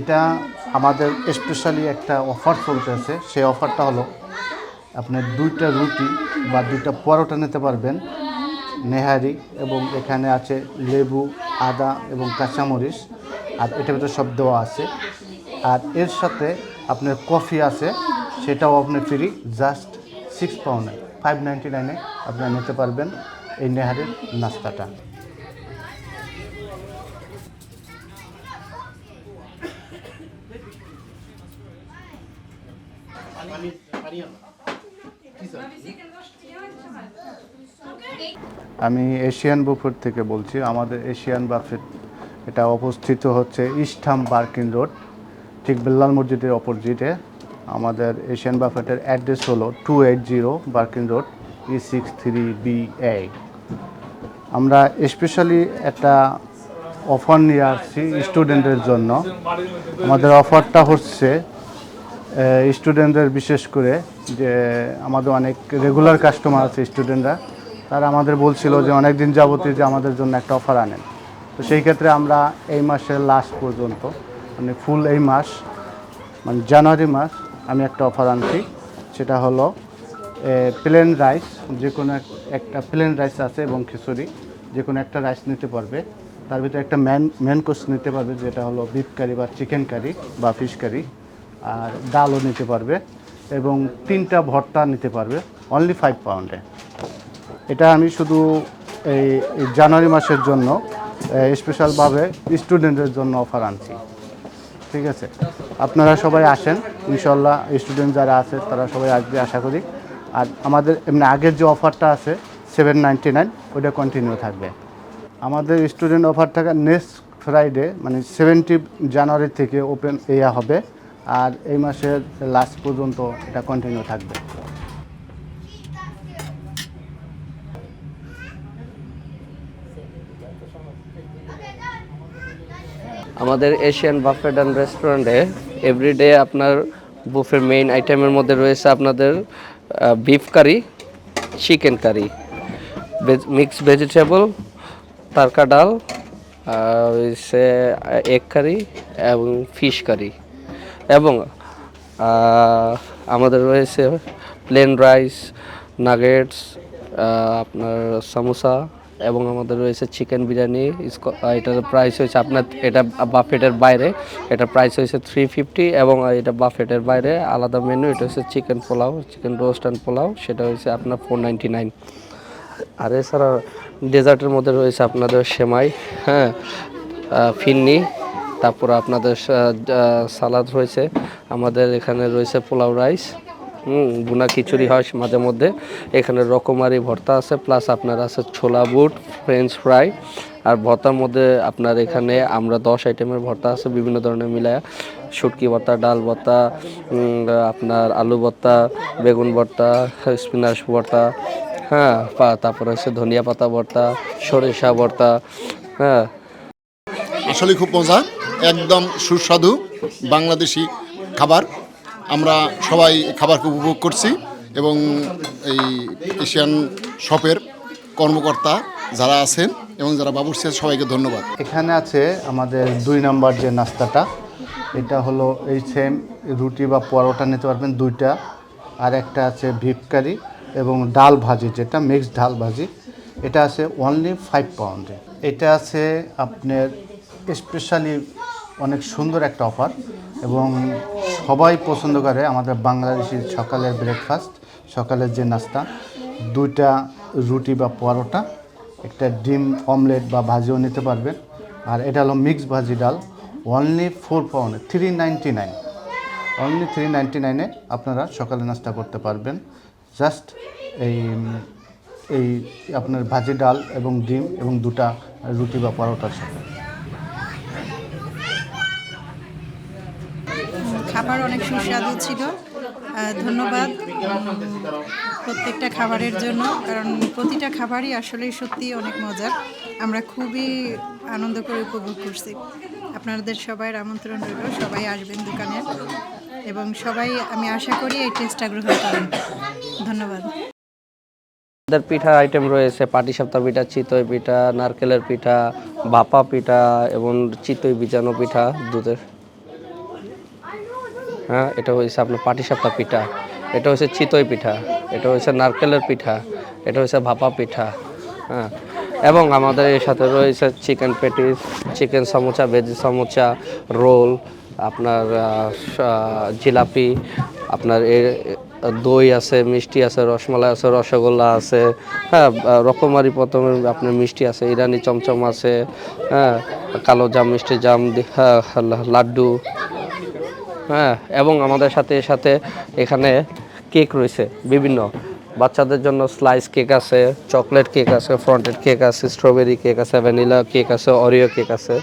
এটা আমাদের স্পেশালি একটা অফার চলতেছে। সেই অফারটা হলো আপনার দুইটা রুটি বা দুইটা পরোটা নিতে পারবেন, নেহারি এবং এখানে আছে লেবু, আদা এবং কাঁচামরিচ, আর এটার ভিতরে সব দেওয়া আছে। আর এর সাথে আপনার কফি আছে, সেটাও আপনি ফ্রি জাস্ট সিক্স পাউন্ডে ফাইভ নাইনটি নাইনে আপনারা নিতে পারবেন এই নেহারির নাস্তাটা। আমি এশিয়ান বুফেট থেকে বলছি, আমাদের এশিয়ান বাফেট এটা অবস্থিত হচ্ছে ইস্টাম বার্কিং রোড, ঠিক বেল্লাল মসজিদের অপোজিটে। আমাদের এশিয়ান বাফেটের অ্যাড্রেস হলো two eight zero Barking road E six three B A আমরা স্পেশালি একটা অফার নিয়ে আসছি স্টুডেন্টের জন্য। আমাদের অফারটা হচ্ছে স্টুডেন্টদের বিশেষ করে যে আমাদের অনেক রেগুলার কাস্টমার আছে স্টুডেন্টরা তারা আমাদের বলছিল যে অনেক দিন যাবতীয় যে আমাদের জন্য একটা অফার আনেন। তো সেই ক্ষেত্রে আমরা এই মাসের লাস্ট পর্যন্ত মানে ফুল এই মাস মানে জানুয়ারি মাস, আমি একটা অফার আনছি। সেটা হলো প্লেন রাইস যে কোনো একটা প্লেন রাইস আছে এবং খিচুড়ি, যে কোনো একটা রাইস নিতে পারবে। তার ভিতরে একটা ম্যান ম্যান কোর্স নিতে পারবে, যেটা হলো বিফ কারি বা চিকেন কারি বা ফিশ কারি আর ডালও নিতে পারবে এবং তিনটা ভর্তা নিতে পারবে অনলি ফাইভ পাউন্ডে এটা আমি শুধু এই জানুয়ারি মাসের জন্য স্পেশালভাবে স্টুডেন্টের জন্য অফার আনছি। ঠিক আছে? আপনারা সবাই আসেন ইনশাল্লাহ স্টুডেন্ট যারা আছে, তারা সবাই আসবে, আশা করি। আর আমাদের এমনি আগের যে অফারটা আছে সেভেন নাইনটি নাইন ওটা কন্টিনিউ থাকবে। আমাদের স্টুডেন্ট অফার থাকা নেক্সট ফ্রাইডে মানে সেভেন্টি জানুয়ারি থেকে ওপেন এয়া হবে। আর এই মাসের লাস্ট পর্যন্ত এটা কন্টিনিউ থাকবে। আমাদের এশিয়ান বাফেট অ্যান্ড রেস্টুরেন্টে এভরিডে আপনার বুফের মেইন আইটেমের মধ্যে রয়েছে আপনাদের beef curry chicken curry mix vegetable tarka dal egg কারি এবং ফিশ কারি এবং আমাদের রয়েছে প্লেন রাইস নাগেটস আপনার সামোসা এবং আমাদের রয়েছে চিকেন বিরিয়ানি। এটার প্রাইস হয়েছে আপনার, এটা বাফেটের বাইরে, এটা প্রাইস হয়েছে থ্রি ফিফটি এবং এটা বাফেটের বাইরে। আলাদা মেনু এটা হচ্ছে chicken pulao chicken roast and pulao, সেটা হচ্ছে আপনার ফোর নাইনটি নাইন আর এছাড়া ডেজার্টের মধ্যে রয়েছে আপনাদের সেমাই হ্যাঁ ফিন্নি তারপর আপনাদের সালাদ রয়েছে আমাদের এখানে রয়েছে পোলাও রাইস বুনা খিচুড়ি হয় মাঝে মধ্যে। এখানে রকমারি ভর্তা আছে, প্লাস আপনার আছে ছোলা বুট, ফ্রেঞ্চ ফ্রাই। আর ভর্তার মধ্যে আপনার এখানে আমরা দশ আইটেমের ভর্তা আছে, বিভিন্ন ধরনের মিলায়া। শুটকি ভর্তা, ডাল ভর্তা আপনার আলু ভর্তা, বেগুন ভর্তা স্পিনাচ ভর্তা হ্যাঁ তারপরে হচ্ছে ধনিয়া পাতা ভর্তা, সরিষা ভর্তা হ্যাঁ আসলে খুব মজা, একদম সুস্বাদু বাংলাদেশি খাবার। আমরা সবাই খাবারকে উপভোগ করছি এবং এই এশিয়ান শপের কর্মকর্তা যারা আছেন এবং যারা বাবুর্চি আছে, সবাইকে ধন্যবাদ। এখানে আছে আমাদের দুই নাম্বার যে নাস্তাটা, এটা হলো এই সেম রুটি বা পরোটা নিতে পারবেন দুইটা, আর একটা আছে ভিপকারি এবং ডাল ভাজি, যেটা মিক্সড ডাল ভাজি। এটা আছে অনলি ফাইভ পাউন্ডে এটা আছে আপনার স্পেশালি অনেক সুন্দর একটা অফার এবং সবাই পছন্দ করে আমাদের বাংলাদেশি সকালের ব্রেকফাস্ট সকালের যে নাস্তা, দুইটা রুটি বা পরোটা, একটা ডিম অমলেট বা ভাজিও নিতে পারবেন। আর এটা হলো mix bhaji dal only four pound three ninety nine only three ninety নাইনে আপনারা সকালে নাস্তা করতে পারবেন। জাস্ট এই এই আপনার ভাজি ডাল এবং ডিম এবং দুটা রুটি বা পরোটার সাথে। খাবার অনেক সুস্বাদু ছিল। ধন্যবাদ প্রত্যেকটা খাবারের জন্য, কারণ প্রতিটা খাবারই আসলে সত্যি অনেক মজার আমরা খুবই আনন্দ করে উপভোগ করছি। আপনাদের সবাই আমন্ত্রণ রইল, সবাই আসবেন দোকানে। এবং সবাই, আমি আশা করি এই টেস্টটা গ্রহণ করেন ধন্যবাদ। আমাদের পিঠা আইটেম রয়েছে পাটিসাপ্তা পিঠা, চিতই পিঠা, নারকেলের পিঠা, ভাপা পিঠা এবং চিতই বিজানো পিঠা, দুধের। হ্যাঁ এটা হয়েছে আপনার পাটিসাপটা পিঠা এটা হচ্ছে চিতই পিঠা এটা হচ্ছে নারকেলের পিঠা এটা হচ্ছে ভাপা পিঠা হ্যাঁ। এবং আমাদের এর সাথে রয়েছে chicken patties chicken samosa veg samosa roll আপনার জিলাপি আপনার এর দই আছে মিষ্টি আছে রসমালাই আছে রসগোল্লা আছে হ্যাঁ রকমারি প্রথমে আপনার মিষ্টি আছে ইরানি চমচম আছে হ্যাঁ কালো জাম মিষ্টি জাম হ্যাঁ, লাড্ডু হ্যাঁ এবং আমাদের সাথে সাথে এখানে কেক রয়েছে, বিভিন্ন। বাচ্চাদের জন্য স্লাইস কেক আছে চকলেট কেক আছে ফ্রন্টেড কেক আছে স্ট্রবেরি কেক আছে ভ্যানিলা কেক আছে অরিও কেক আছে।